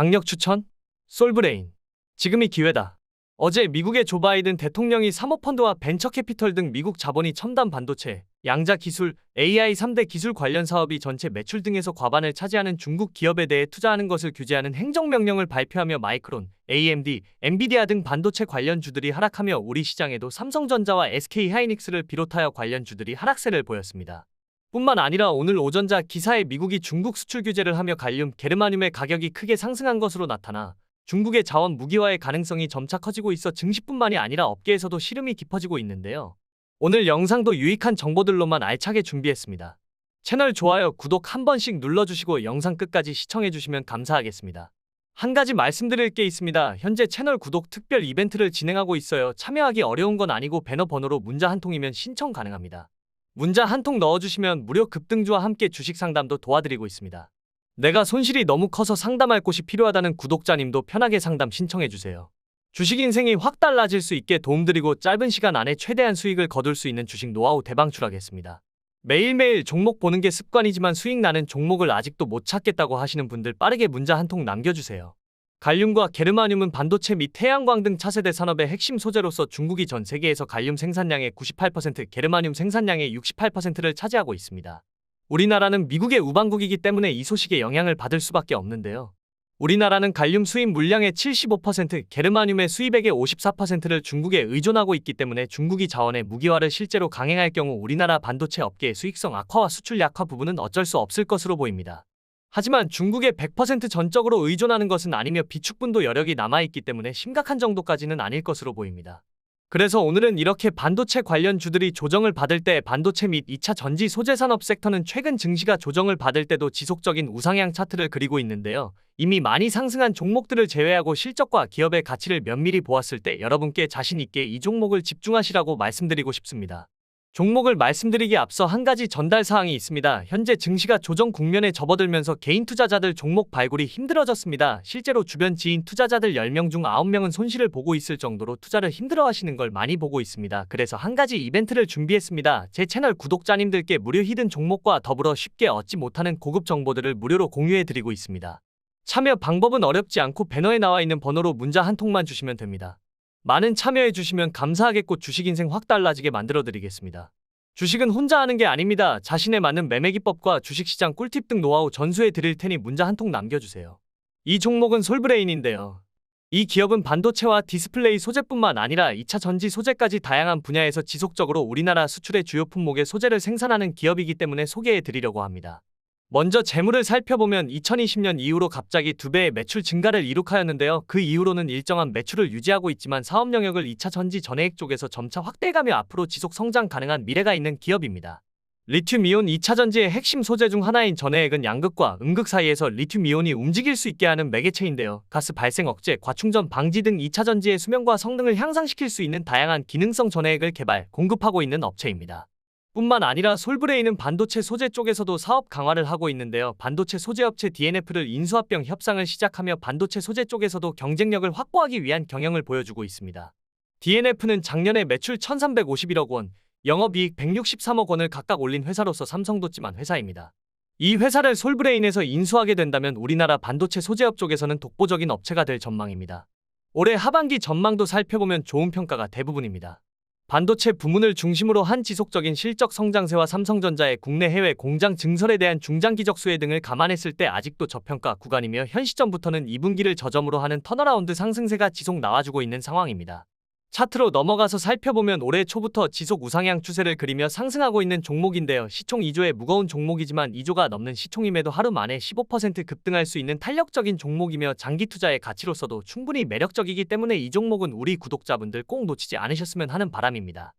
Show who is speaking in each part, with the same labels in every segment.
Speaker 1: 강력 추천? 솔브레인. 지금이 기회다. 어제 미국의 조 바이든 대통령이 사모펀드와 벤처캐피털 등 미국 자본이 첨단 반도체, 양자 기술, AI 3대 기술 관련 사업이 전체 매출 등에서 과반을 차지하는 중국 기업에 대해 투자하는 것을 규제하는 행정명령을 발표하며 마이크론, AMD, 엔비디아 등 반도체 관련 주들이 하락하며 우리 시장에도 삼성전자와 SK하이닉스를 비롯하여 관련 주들이 하락세를 보였습니다. 뿐만 아니라 오늘 오전자 기사에 미국이 중국 수출 규제를 하며 갈륨, 게르마늄의 가격이 크게 상승한 것으로 나타나 중국의 자원 무기화의 가능성이 점차 커지고 있어 증시뿐만이 아니라 업계에서도 시름이 깊어지고 있는데요. 오늘 영상도 유익한 정보들로만 알차게 준비했습니다. 채널 좋아요, 구독 한 번씩 눌러주시고 영상 끝까지 시청해주시면 감사하겠습니다. 한 가지 말씀드릴 게 있습니다. 현재 채널 구독 특별 이벤트를 진행하고 있어요. 참여하기 어려운 건 아니고 배너 번호로 문자 한 통이면 신청 가능합니다. 문자 한 통 넣어주시면 무료 급등주와 함께 주식 상담도 도와드리고 있습니다. 내가 손실이 너무 커서 상담할 곳이 필요하다는 구독자님도 편하게 상담 신청해주세요. 주식 인생이 확 달라질 수 있게 도움드리고 짧은 시간 안에 최대한 수익을 거둘 수 있는 주식 노하우 대방출하겠습니다. 매일매일 종목 보는 게 습관이지만 수익 나는 종목을 아직도 못 찾겠다고 하시는 분들 빠르게 문자 한 통 남겨주세요. 갈륨과 게르마늄은 반도체 및 태양광 등 차세대 산업의 핵심 소재로서 중국이 전 세계에서 갈륨 생산량의 98%, 게르마늄 생산량의 68%를 차지하고 있습니다. 우리나라는 미국의 우방국이기 때문에 이 소식에 영향을 받을 수밖에 없는데요. 우리나라는 갈륨 수입 물량의 75%, 게르마늄의 수입액의 54%를 중국에 의존하고 있기 때문에 중국이 자원의 무기화를 실제로 강행할 경우 우리나라 반도체 업계의 수익성 악화와 수출 약화 부분은 어쩔 수 없을 것으로 보입니다. 하지만 중국에 100% 전적으로 의존하는 것은 아니며 비축분도 여력이 남아있기 때문에 심각한 정도까지는 아닐 것으로 보입니다. 그래서 오늘은 이렇게 반도체 관련 주들이 조정을 받을 때 반도체 및 2차 전지 소재 산업 섹터는 최근 증시가 조정을 받을 때도 지속적인 우상향 차트를 그리고 있는데요. 이미 많이 상승한 종목들을 제외하고 실적과 기업의 가치를 면밀히 보았을 때 여러분께 자신 있게 이 종목을 집중하시라고 말씀드리고 싶습니다. 종목을 말씀드리기 앞서 한 가지 전달 사항이 있습니다. 현재 증시가 조정 국면에 접어들면서 개인 투자자들 종목 발굴이 힘들어졌습니다. 실제로 주변 지인 투자자들 10명 중 9명은 손실을 보고 있을 정도로 투자를 힘들어 하시는 걸 많이 보고 있습니다. 그래서 한 가지 이벤트를 준비했습니다. 제 채널 구독자님들께 무료 히든 종목과 더불어 쉽게 얻지 못하는 고급 정보들을 무료로 공유해 드리고 있습니다. 참여 방법은 어렵지 않고 배너에 나와 있는 번호로 문자 한 통만 주시면 됩니다. 많은 참여해 주시면 감사하겠고 주식 인생 확 달라지게 만들어 드리겠습니다. 주식은 혼자 하는 게 아닙니다. 자신에 맞는 매매 기법과 주식시장 꿀팁 등 노하우 전수해 드릴 테니 문자 한 통 남겨주세요. 이 종목은 솔브레인인데요. 이 기업은 반도체와 디스플레이 소재뿐만 아니라 2차 전지 소재까지 다양한 분야에서 지속적으로 우리나라 수출의 주요 품목의 소재를 생산하는 기업이기 때문에 소개해 드리려고 합니다. 먼저 재물을 살펴보면 2020년 이후로 갑자기 두 배의 매출 증가를 이룩하였는데요. 그 이후로는 일정한 매출을 유지하고 있지만 사업 영역을 2차 전지 전해액 쪽에서 점차 확대해가며 앞으로 지속 성장 가능한 미래가 있는 기업입니다. 리튬 이온 2차 전지의 핵심 소재 중 하나인 전해액은 양극과 음극 사이에서 리튬 이온이 움직일 수 있게 하는 매개체인데요. 가스 발생 억제, 과충전 방지 등 2차 전지의 수명과 성능을 향상시킬 수 있는 다양한 기능성 전해액을 개발, 공급하고 있는 업체입니다. 뿐만 아니라 솔브레인은 반도체 소재 쪽에서도 사업 강화를 하고 있는데요. 반도체 소재 업체 DNF를 인수합병 협상을 시작하며 반도체 소재 쪽에서도 경쟁력을 확보하기 위한 경영을 보여주고 있습니다. DNF는 작년에 매출 1,351억 원, 영업이익 163억 원을 각각 올린 회사로서 삼성도찌만 회사입니다. 이 회사를 솔브레인에서 인수하게 된다면 우리나라 반도체 소재업 쪽에서는 독보적인 업체가 될 전망입니다. 올해 하반기 전망도 살펴보면 좋은 평가가 대부분입니다. 반도체 부문을 중심으로 한 지속적인 실적 성장세와 삼성전자의 국내 해외 공장 증설에 대한 중장기적 수혜 등을 감안했을 때 아직도 저평가 구간이며 현 시점부터는 2분기를 저점으로 하는 턴어라운드 상승세가 지속 나와주고 있는 상황입니다. 차트로 넘어가서 살펴보면 올해 초부터 지속 우상향 추세를 그리며 상승하고 있는 종목인데요. 시총 2조의 무거운 종목이지만 2조가 넘는 시총임에도 하루 만에 15% 급등할 수 있는 탄력적인 종목이며 장기 투자의 가치로서도 충분히 매력적이기 때문에 이 종목은 우리 구독자분들 꼭 놓치지 않으셨으면 하는 바람입니다.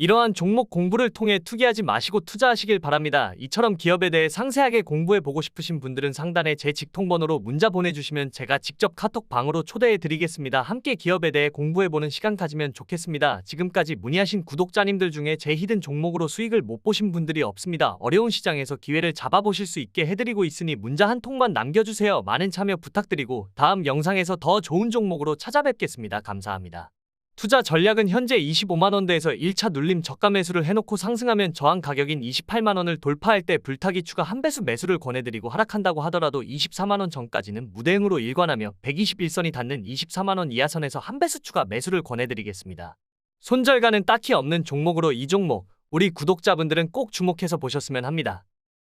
Speaker 1: 이러한 종목 공부를 통해 투기하지 마시고 투자하시길 바랍니다. 이처럼 기업에 대해 상세하게 공부해 보고 싶으신 분들은 상단에 제 직통번호로 문자 보내주시면 제가 직접 카톡 방으로 초대해 드리겠습니다. 함께 기업에 대해 공부해 보는 시간 가지면 좋겠습니다. 지금까지 문의하신 구독자님들 중에 제 히든 종목으로 수익을 못 보신 분들이 없습니다. 어려운 시장에서 기회를 잡아보실 수 있게 해드리고 있으니 문자 한 통만 남겨주세요. 많은 참여 부탁드리고 다음 영상에서 더 좋은 종목으로 찾아뵙겠습니다. 감사합니다. 투자 전략은 현재 25만원대에서 1차 눌림 저가 매수를 해놓고 상승하면 저항 가격인 28만원을 돌파할 때 불타기 추가 한 배수 매수를 권해드리고 하락한다고 하더라도 24만원 전까지는 무대응으로 일관하며 121선이 닿는 24만원 이하선에서 한 배수 추가 매수를 권해드리겠습니다. 손절가는 딱히 없는 종목으로 이 종목 우리 구독자분들은 꼭 주목해서 보셨으면 합니다.